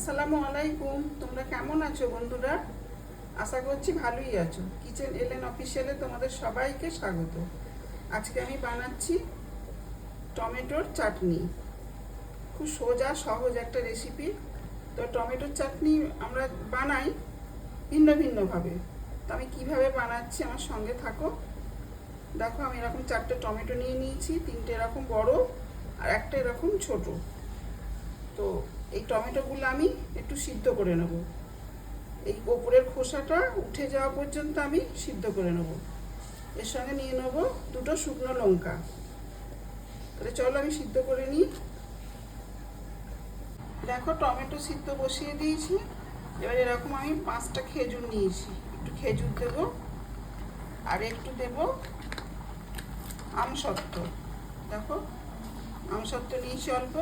আসসালামু আলাইকুম। তোমরা কেমন আছো বন্ধুরা? আশা করছি ভালোই আছো। কিচেন এলেন অফিসিয়ালে তোমাদের সবাইকে স্বাগত। আজকে আমি বানাচ্ছি টমেটোর চাটনি। খুব সোজা, সহজ একটা রেসিপি তো টমেটোর চাটনি আমরা বানাই ভিন্ন ভিন্নভাবে। তো আমি কীভাবে বানাচ্ছি আমার সঙ্গে থাকো। দেখো, আমি এরকম চারটে টমেটো নিয়ে নিয়েছি। তিনটে এরকম বড় আর একটা এরকম ছোট। তো এই টমেটোগুলো আমি একটু সিদ্ধ করে নেব। এই ওপরের খোসাটা উঠে যাওয়া পর্যন্ত আমি সিদ্ধ করে নেব। এর সঙ্গে নিয়ে নেব দুটো শুকনো লঙ্কা। তাহলে চলো আমি সিদ্ধ করে নিই। দেখো টমেটো সিদ্ধ বসিয়ে দিয়েছি। এবার এরকম আমি পাঁচটা খেজুর নিয়েছি। একটু খেজুর দেব আর একটু দেব আমসত্ত্ব। দেখো, আমসত্ত্ব নিয়েছি অল্প।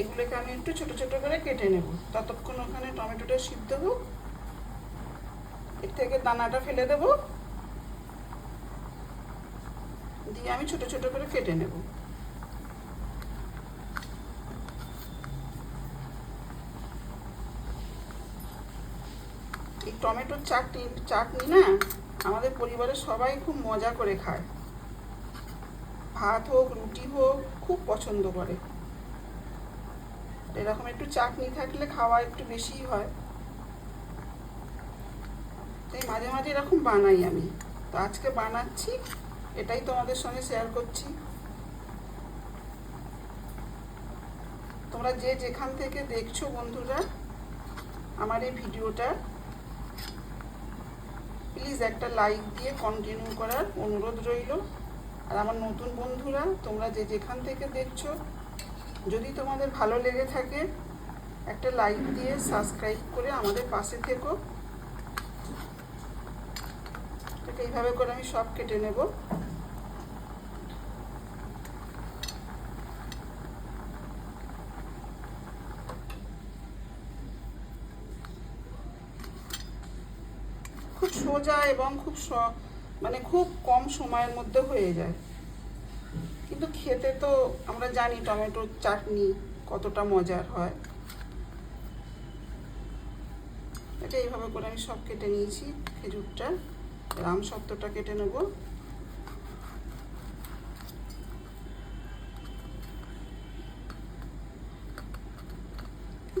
এগুলোকে আমি একটু ছোট ছোট করে কেটে নেব। ততক্ষণ ওখানে টমেটোটা সিদ্ধ হোক। এর থেকে দানাটা ফেলে দেব। দিয়ে আমি ছোট ছোট করে কেটে নেব। এই টমেটোর চাটনি চাটনি না আমাদের পরিবারের সবাই খুব মজা করে খায়। ভাত হোক, রুটি হোক, খুব পছন্দ করে। এরকম একটু চাটনি থাকলে খাওয়া একটু বেশিই হয়। তাই মাঝে মাঝে এরকম বানাই আমি। তো আজকে বানাচ্ছি, এটাই তোমাদের সঙ্গে শেয়ার করছি। তোমরা যে যেখান থেকে দেখছ বন্ধুরা আমার এই ভিডিওটা প্লিজ একটা লাইক দিয়ে কন্টিনিউ করার অনুরোধ রইল। আর আমার নতুন বন্ধুরা, তোমরা যে যেখান থেকে দেখছ যদি তোমাদের ভালো লেগে থাকে, একটা লাইক দিয়ে সাবস্ক্রাইব করে আমাদের পাশে থেকো। এইভাবে করে আমি সব কেটে নেব। খুব সোজা এবং খুব মানে খুব কম সময়ের মধ্যে হয়ে যায়। কিন্তু খেতে তো আমরা জানি টমেটোর চাটনি কতটা মজার হয়। এটা এইভাবে করে আমি সব কেটে নিয়েছি, খেজুরটা, রাম সত্ত্বটা কেটে নেব।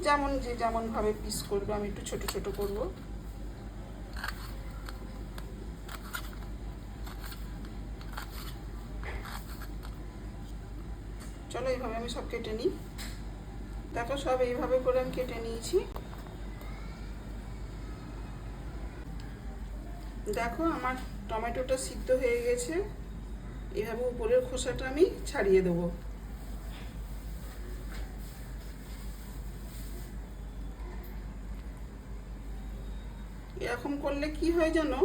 যেমন যে যেমন ভাবে পিস করবে, আমি একটু ছোট ছোট করব। চলো এইভাবে আমি সব কেটে নিই। দেখো সব এইভাবে করে আমি কেটে নিয়েছি। দেখো আমার টমেটোটা সিদ্ধ হয়ে গেছে। এভাবে উপরের খোসাটা আমি ছাড়িয়ে দেবো। এরকম করলে কি হয় জানো?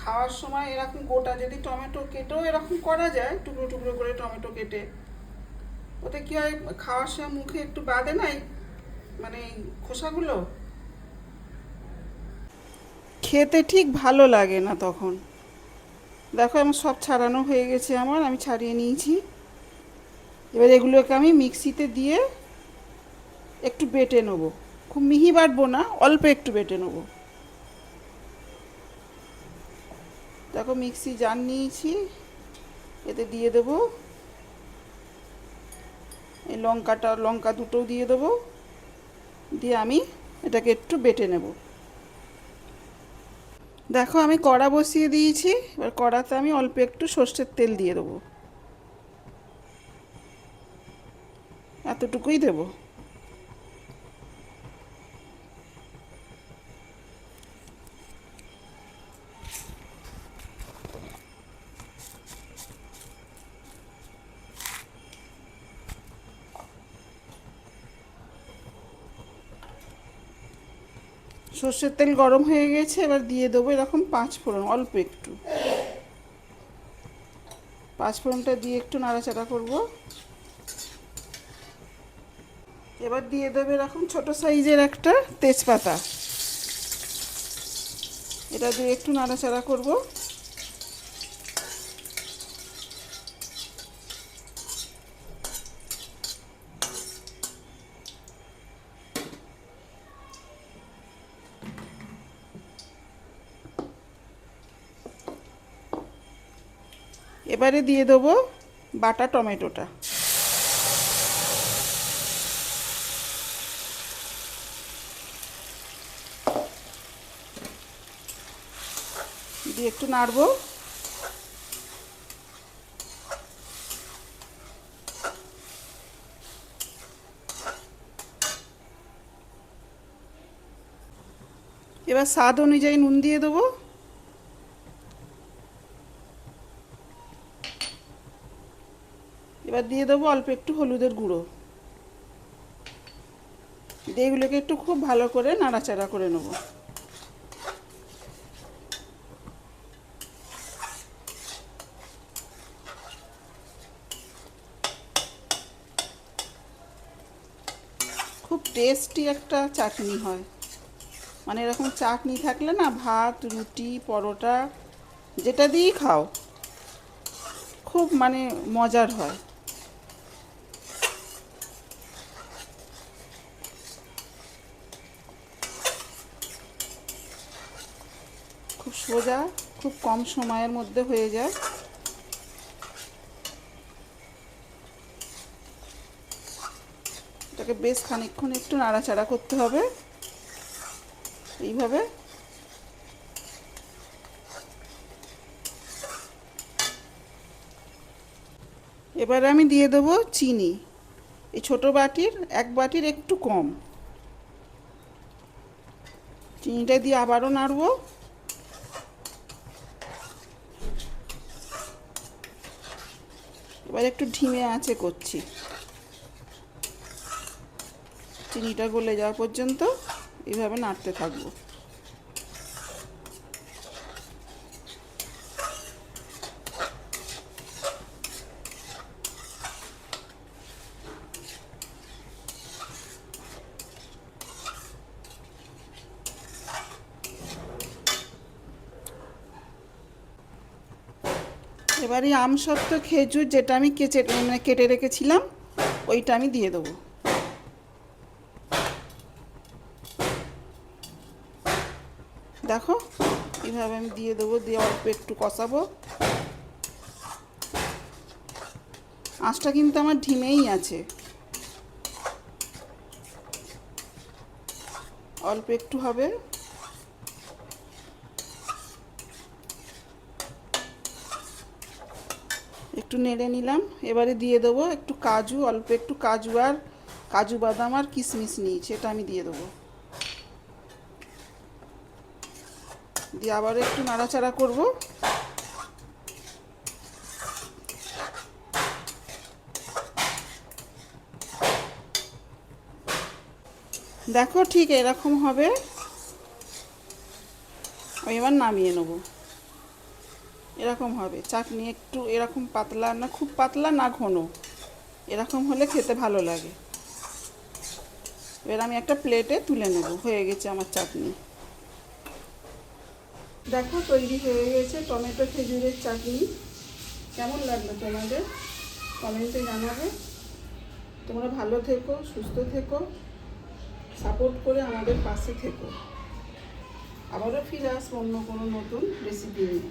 খাওয়ার সময় এরকম গোটা যদি টমেটো কেটেও এরকম করা যায়, টুকরো টুকরো করে টমেটো কেটে, ওতে কি হয়, খাওয়ার সময় মুখে একটু বাদে নাই মানে খোসাগুলো? খেতে ঠিক ভালো লাগে না তখন। দেখো আমার সব ছাড়ানো হয়ে গেছে আমার, আমি ছাড়িয়ে নিয়েছি। এবার এগুলোকে আমি মিক্সিতে দিয়ে একটু বেটে নেব। খুব মিহি বাটবো না, অল্প একটু বেটে নেব। দেখো মিক্সি জার নিয়েছি, এতে দিয়ে দেব। এই লঙ্কাটা, লঙ্কা দুটোও দিয়ে দেবো। দিয়ে আমি এটাকে একটু বেটে নেব। দেখো আমি কড়া বসিয়ে দিয়েছি, এবার কড়াতে আমি অল্প একটু সর্ষের তেল দিয়ে দেবো। এতটুকুই দেবো। সর্ষের তেল গরম হয়ে গেছে, এবার দিয়ে দেবো এরকম পাঁচ ফোড়ন, অল্প একটু। পাঁচ ফোড়নটা দিয়ে একটু নাড়াচাড়া করব। এবার দিয়ে দেবে এরকম ছোট সাইজের একটা তেজপাতা। এটা দিয়ে একটু নাড়াচাড়া করব। এবারে দিয়ে দেবো বাটা টমেটোটা। দিয়ে একটু নাড়বো। এবার স্বাদ অনুযায়ী নুন দিয়ে দেবো। এবার দিয়ে দেবো অল্প একটু হলুদের গুঁড়ো। দিয়ে এগুলোকে একটু খুব ভালো করে নাড়াচাড়া করে নেব। খুব টেস্টি একটা চাটনি হয়। মানে এরকম চাটনি থাকলে না ভাত, রুটি, পরোটা, যেটা দিয়েই খাও, খুব মানে মজার হয় খুব সোজা, খুব কম সময়ের মধ্যে হয়ে যায়। এটাকে বেশ খানিকক্ষণ একটু নাড়াচাড়া করতে হবে। এইভাবে। এবারে আমি দিয়ে দেবো চিনি। এই ছোট বাটির, এক বাটির একটু কম। চিনিটা দিয়ে আবারও নাড়বো। এবার একটু ঢিমে আঁচে করছি। চিনিটা গলে যাওয়া পর্যন্ত এইভাবে নাড়তে থাকব। এবারে আমসত্ত্ব খেজুর যেটা আমি কেচে মানে কেটে রেখেছিলাম, ওইটা আমি দিয়ে দেবো। দেখো এইভাবে আমি দিয়ে দেবো, দিয়ে অল্প একটু কষাবো। আঁচটা কিন্তু আমার ঢিমেই আছে। অল্প একটু হবে। একটু নেড়ে নিলাম। এবারে দিয়ে দেবো একটু কাজু, অল্প একটু কাজু আর কাজু বাদাম আর কিশমিশ নিয়েছি, এটা আমি দিয়ে দেবো। দিয়ে আবার একটু নাড়াচাড়া করব। দেখো ঠিক এরকম হবে। এবার নামিয়ে নেব। এরকম হবে। চাটনি একটু এরকম পাতলা না, খুব পাতলা না ঘন। এরকম হলে খেতে ভালো লাগে। এবার আমি একটা প্লেটে তুলে নেব। হয়ে গেছে আমার চাটনি। দেখো, তৈরি হয়ে গেছে টমেটো খেজুরের চাটনি। কেমন লাগল তোমাদের? কমেন্টে জানাবে। তোমরা ভালো থেকো, সুস্থ থেকো, সাপোর্ট করে আমাদের পাশে থেকো। আবারও ফিরে আসব অন্য কোনো নতুন রেসিপি নিয়ে।